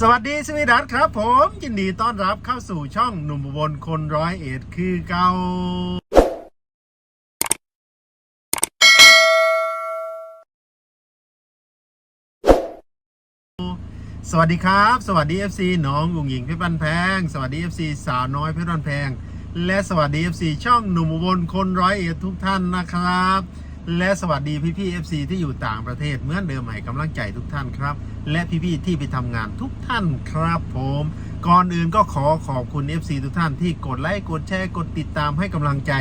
สวัสดีสวีดัสครับผมยินดีต้อนรับเข้าสู่ช่องหนุ่มอุบนคนร้อยเอ็ดคือเกาสวัสดีครับ สวัสดี FC น้องอุ๋งหญิงเพชรบันแพง สวัสดี FC สาวน้อยเพชรบันแพง และสวัสดี FC ช่องหนุ่มอุบลคนร้อยเอ็ดทุกท่านนะครับ และสวัสดีพี่ๆ FC ที่อยู่ต่างประเทศเหมือนเดิมให้กำลังใจทุกท่านครับ และพี่ๆที่ไปทำงานทุกท่านครับผม ก่อนอื่นก็ขอขอบคุณ FC ทุกท่านที่กดไลค์กดแชร์กดติดตามให้กำลังใจ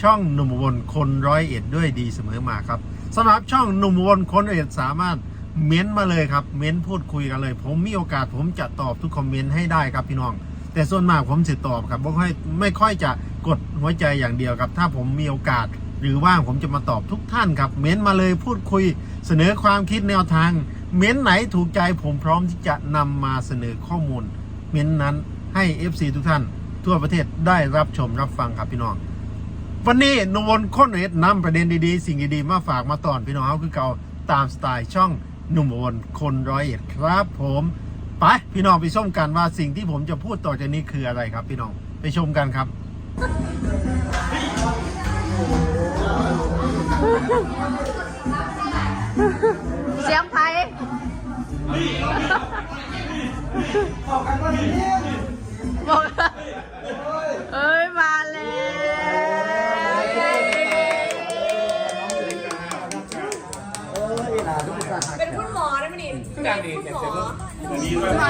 ช่องหนุ่มอุบลคนร้อยเอ็ดด้วยดีเสมอมาครับสำหรับช่องหนุ่มอุบลคนร้อยเอ็ดสามารถเม้นต์มาเลยครับ เม้นต์พูดคุยกันเลย ผมมีโอกาสผมจะตอบทุกคอมเมนต์ให้ได้ครับพี่น้อง แต่ส่วนมากผมจะตอบครับไม่ค่อยไม่ค่อยจะกดหัวใจอย่างเดียวครับ ถ้าผมมีโอกาส หรือว่างผมจะมาตอบทุกท่านครับ เม้นต์มาเลยพูดคุย เสนอความคิดแนวทาง เม้นต์ไหนถูกใจผมพร้อมที่จะนำมาเสนอข้อมูล เม้นต์นั้นให้ FC ทุกท่าน ทั่วประเทศได้รับชมรับฟังครับพี่น้อง วันนี้นวนค้นเอ็ดนำประเด็นดีๆ สิ่งดีๆ มาฝากมาตอนพี่น้องเขาคือเก่าตามสไตล์ช่องหนุ่มวนคนร้อยเอ็ดครับผมไปพี่น้องไปชมกันว่าสิ่งที่ผมจะพูดต่อจากนี้คืออะไรครับ พี่น้องไปชมกันครับเสียงไผ่ บอกเอ้ยมาแล้วเป็นคุณหมอได้ไหมนี่เป็นคุณหมอคุณหมอ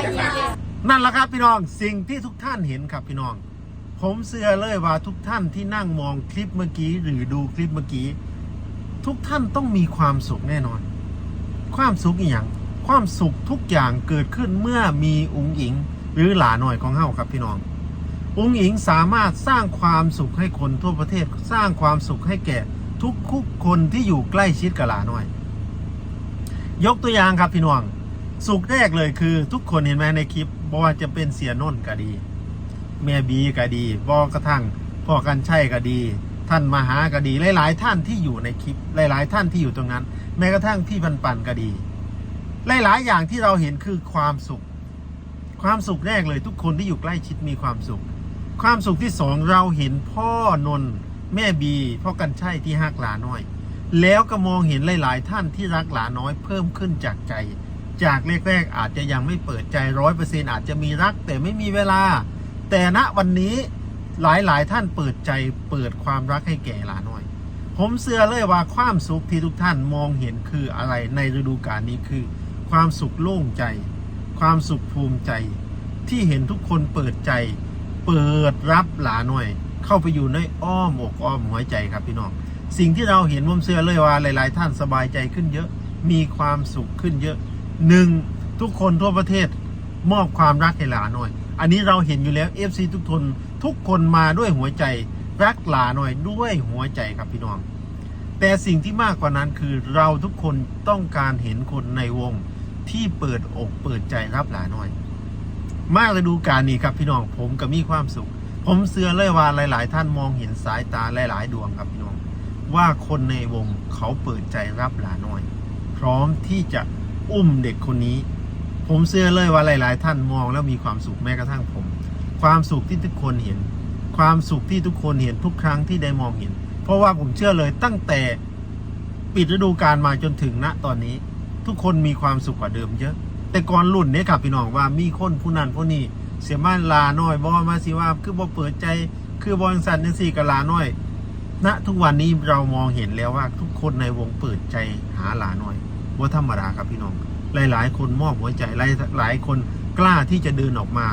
นั่นแหละครับพี่น้องสิ่งที่ทุกท่านเห็นครับพี่น้อง ผมเชื่อเลยว่าทุกท่านที่นั่งมองคลิปเมื่อกี้ หรือดูคลิปเมื่อกี้ ทุกท่านต้องมีความสุขแน่นอน ความสุขอย่าง ความสุขทุกอย่างเกิดขึ้นเมื่อมีอุงอิง หรือหลาหน่อยของเฮาครับพี่น้องอุงอิงสามารถสร้างความสุขให้คนทั่วประเทศ สร้างความสุขให้แก่ทุกคุกคนที่อยู่ใกล้ชิดกับหลาหน่อย ยกตัวอย่างครับพี่น้อง สุขแรกเลยคือทุกคนเห็นไหมในคลิปบว่าจะเป็นเสียนนก็ดี แม่บีก็ดี บอกระทั่งพ่อกันชัยก็ดี ท่านมหาก็ดี หลาย ๆ ท่านที่อยู่ในคลิป หลาย ๆ ท่านที่อยู่ตรงนั้น แม้กระทั่งพี่ปันปันก็ดี หลายๆอย่างที่เราเห็นคือความสุข ความสุขแรกเลยทุกคนที่อยู่ใกล้ชิดมีความสุข ความสุขที่สองเราเห็นพ่อนนท์แม่บีพ่อกันชัยที่ฮักหลาน้อย แล้วก็มองเห็นหลาย ๆ ท่านที่รักหลาน้อยเพิ่มขึ้นจากใจ จากแรกๆอาจจะยังไม่เปิดใจร้อยเปอร์เซ็นอาจจะมีรักแต่ไม่มีเวลา แต่ณวันนี้หลายๆ ท่านเปิดใจเปิดความรักให้แก่หลาน้อย ผมเชื่อเลยว่าความสุขที่ทุกท่านมองเห็นคืออะไรในฤดูกาลนี้คือ ความสุขโล่งใจ ความสุขภูมิใจ ที่เห็นทุกคนเปิดใจ เปิดรับหลาหน่อย เข้าไปอยู่ในอ้อมอกอ้อมหัวใจครับพี่น้องสิ่งที่เราเห็นผมเชื่อเลยว่าหลาย ๆ ท่านสบายใจขึ้นเยอะ มีความสุขขึ้นเยอะหนึ่งทุกคนทั่วประเทศมอบความรักให้หลาหน่อย อันนี้เราเห็นอยู่แล้ว FC ทุกคนทุกคนมาด้วยหัวใจรักหลาหน่อยด้วยหัวใจครับพี่น้อง แต่สิ่งที่มากกว่านั้นคือเราทุกคนต้องการเห็นคนในวง ที่เปิดอกเปิดใจรับหลาหน่อย มากฤดูกาลนี้ครับพี่น้องผมก็มีความสุข ผมเชื่อเลยว่าหลาย ๆ ท่านมองเห็นสายตาหลาย ๆ ดวงครับพี่น้อง ว่าคนในวงเขาเปิดใจรับหลาน้อย พร้อมที่จะอุ้มเด็กคนนี้ ผมเชื่อเลยว่าหลาย ๆ ท่านมองแล้วมีความสุขแม้กระทั่งผม ความสุขที่ทุกคนเห็น ความสุขที่ทุกคนเห็นทุกครั้งที่ได้มองเห็น เพราะว่าผมเชื่อเลยตั้งแต่ปิดฤดูกาลมาจนถึงณตอนนี้ ทุกคนมีความสุขกว่าเดิมเยอะ แต่ก่อนรุ่นเนี่ยครับพี่น้องว่ามีคนผู้นั้นผู้นี้เสียมาลาน้อยบอมาสิว่า คือบ่เปิดใจ คือบริษัทยังสี่กลาน้อยณทุกวันนี้เรามองเห็นแล้วว่าทุกคนในวงเปิดใจหาหลาน้อยว่าธรรมดาครับพี่น้อง หลาย ๆ คนมอบหัวใจหลายหลายคนกล้าที่จะเดินออกมา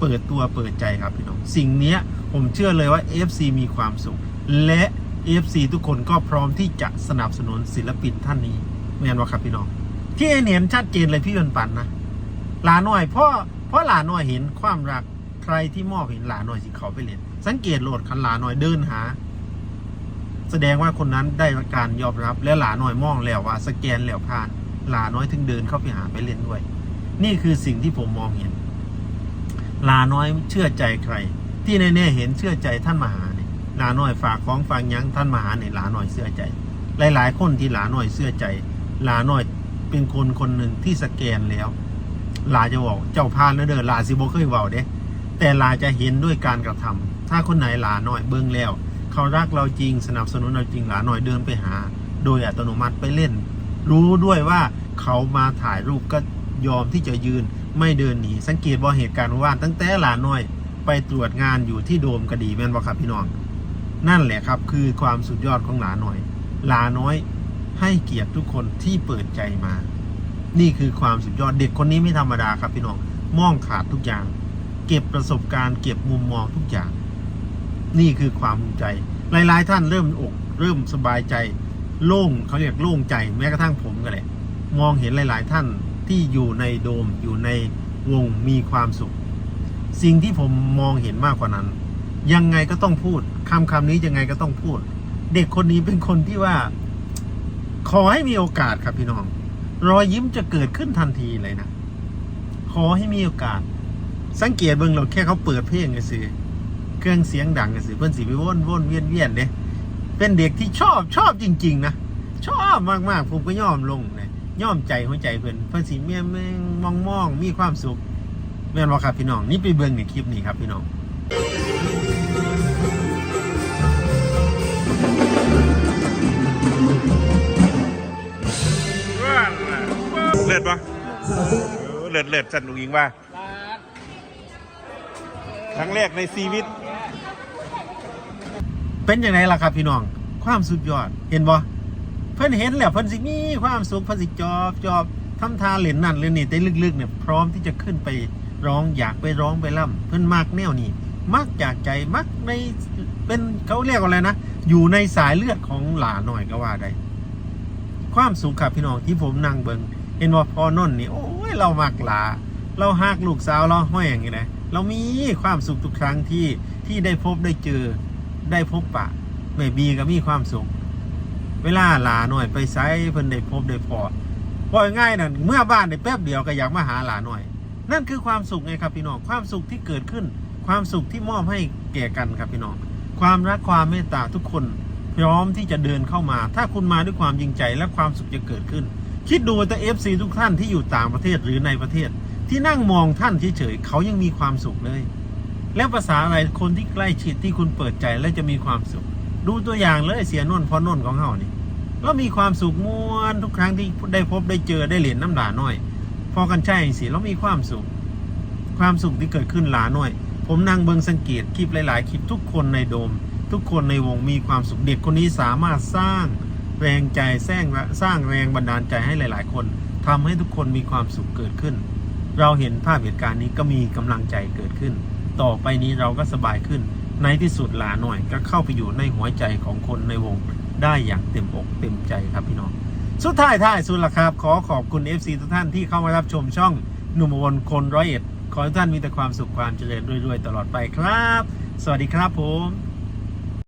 เปิดตัวเปิดใจครับพี่น้อง สิ่งนี้ผมเชื่อเลยว่า FC มีความสุข และ FC ทุกคนก็พร้อมที่จะสนับสนุนศิลปินท่านนี้แม่นว่าครับพี่น้อง ที่เห็นชัดเจนเลยพี่ปันปันนะหลาน้อยเพราะเพราะหลาน้อยเห็นความรักใครที่มอบเห็นหลาน้อยสิเขาไปเล่นสังเกตโหลดคันหลาน้อยเดินหา แสดงว่าคนนั้นได้การยอมรับและหลาน้อยมองแล้วว่า สแกนแล้วผ่าน หลาน้อยถึงเดินเข้าไปหาไปเล่นด้วย นี่คือสิ่งที่ผมมองเห็นหลาน้อยเชื่อใจใคร ที่แน่ๆเห็นเชื่อใจท่านมหาเนี่ยหลาน้อยฝากของฝากยังท่านมหาเนี่ยหลาน้อยเชื่อใจ หลายๆ คนที่หลาน้อยเชื่อใจหลาน้อย เป็นคนคนหนึ่งที่สแกนแล้ว ลาจะบอกเจ้าพานแล้วเด้อลาสิบ่เคยเว้าเด้ แต่ลาจะเห็นด้วยการกระทำถ้าคนไหนลาหน่อยเบิ่งแล้ว เขารักเราจริงสนับสนุนเราจริงลาหน่อยเดินไปหา โดยอัตโนมัติไปเล่น รู้ด้วยว่าเขามาถ่ายรูปก็ยอมที่จะยืนไม่เดินหนีสังเกตว่าเหตุการณ์ว่านตั้งแต่หลาน้อยไปตรวจงานอยู่ที่โดมกระดีแม่นบ่ครับพี่น้อง นั่นแหละครับคือความสุดยอดของหลาน้อย หลาน้อย ให้เกียรติทุกคนที่เปิดใจมา นี่คือความสุดยอดเด็กคนนี้ไม่ธรรมดาครับพี่น้องมองขาดทุกอย่าง เก็บประสบการณ์ เก็บมุมมองทุกอย่าง นี่คือความภูมิใจหลายๆท่านเริ่มอก เริ่มสบายใจ โล่งเขาเรียกโล่งใจแม้กระทั่งผมก็เลยมองเห็นหลาย ๆ ท่านที่อยู่ในโดมอยู่ในวงมีความสุข สิ่งที่ผมมองเห็นมากกว่านั้น ยังไงก็ต้องพูดคำคำนี้ยังไงก็ต้องพูด เด็กคนนี้เป็นคนที่ว่า ขอให้มีโอกาสครับพี่น้อง รอยยิ้มจะเกิดขึ้นทันทีเลยนะ ขอให้มีโอกาส สังเกตเบิ่งเราแค่เขาเปิดเพลงกันสิเครื่องเสียงดังกันสิเพื่อนสีไปว่นว่นเวียนเวียนเด้เป็นเด็กที่ชอบชอบจริง ๆ นะ ชอบมากๆผมก็ย่อมลงเลยย่อมใจหัวใจเพื่อนเพื่อนสีเมียแมงมองมองมีความสุขแม่นบ่ครับพี่น้องนี่ไปเบิ่งในคลิปนี้ครับพี่น้อง เลิศปะเลิศเลิศสันนุงอิงว่าครั้งแรกในชีวิต เป็นยังไงล่ะครับพี่น้อง ความสุดยอด เห็นบ่เพิ่นเห็นแล้วเพิ่นสิมีความสุขเพิ่นสิจอบจอบทำทาเล่นนั่นเล่นนี่แต่ลึกๆเนี่ยพร้อมที่จะขึ้นไปร้องอยากไปร้องไปล่ำเพิ่นมักแนวนี้มักจากใจมักในเป็นเขาเรียกว่าอะไรนะ อยู่ในสายเลือดของหลาหน่อยก็ว่าได้ ความสุขครับพี่น้องที่ผมนั่งเบิง เห็นว่าพอนนนี่โอ้ยเรามักหลา เราหักลูกสาวเราห้อยอย่างนี้นะเรามีความสุขทุกครั้งที่ที่ได้พบได้เจอได้พบปะแม่บีก็มีความสุข เวลาหลาหน่อยไปไซเพิ่นได้พบได้พอพอง่ายนั่นเมื่อบ้านได้แป๊บเดียวก็อยากมาหาหลาหน่อย นั่นคือความสุขไงครับพี่น้องความสุขที่เกิดขึ้น ความสุขที่มอบให้แก่กันครับพี่น้อง ความรักความเมตตาทุกคนพร้อมที่จะเดินเข้ามา ถ้าคุณมาด้วยความจริงใจและความสุขจะเกิดขึ้น คิดดูแต่เอฟซีทุกท่านที่อยู่ต่างประเทศหรือในประเทศ ที่นั่งมองท่านเฉยๆเขายังมีความสุขเลย แล้วภาษาอะไรคนที่ใกล้ชิดที่คุณเปิดใจแล้วจะมีความสุข ดูตัวอย่างเลยเสียนนท์พอนนท์ของเฮานี่เรามีความสุขมวนทุกครั้งที่ได้พบได้เจอได้เหรียญน้ำด่าน้อย พอกันใช่สิเรามีความสุข ความสุขที่เกิดขึ้นหลาน้อย ผมนั่งเบิงสังเกตคลิปหลาย ๆ คลิปทุกคนในโดม ทุกคนในวงมีความสุขเด็กคนนี้สามารถสร้าง แรงใจสร้างสร้างแรงบันดาลใจให้หลาย ๆ คนทำให้ทุกคนมีความสุขเกิดขึ้น เราเห็นภาพเหตุการณ์นี้ก็มีกำลังใจเกิดขึ้น ต่อไปนี้เราก็สบายขึ้น ในที่สุดหลาหน่อยก็เข้าไปอยู่ในหัวใจของคนในวงได้อย่างเต็มอกเต็มใจครับพี่น้อง สุดท้ายท้ายสุดละครับ ขอขอบคุณ FC ทุกท่านที่เข้ามารับชมช่องหนุ่มวนคนร้อยเอ็ดขอให้ท่านมีแต่ความสุขความเจริญรวยๆตลอดไปครับ สวัสดีครับผม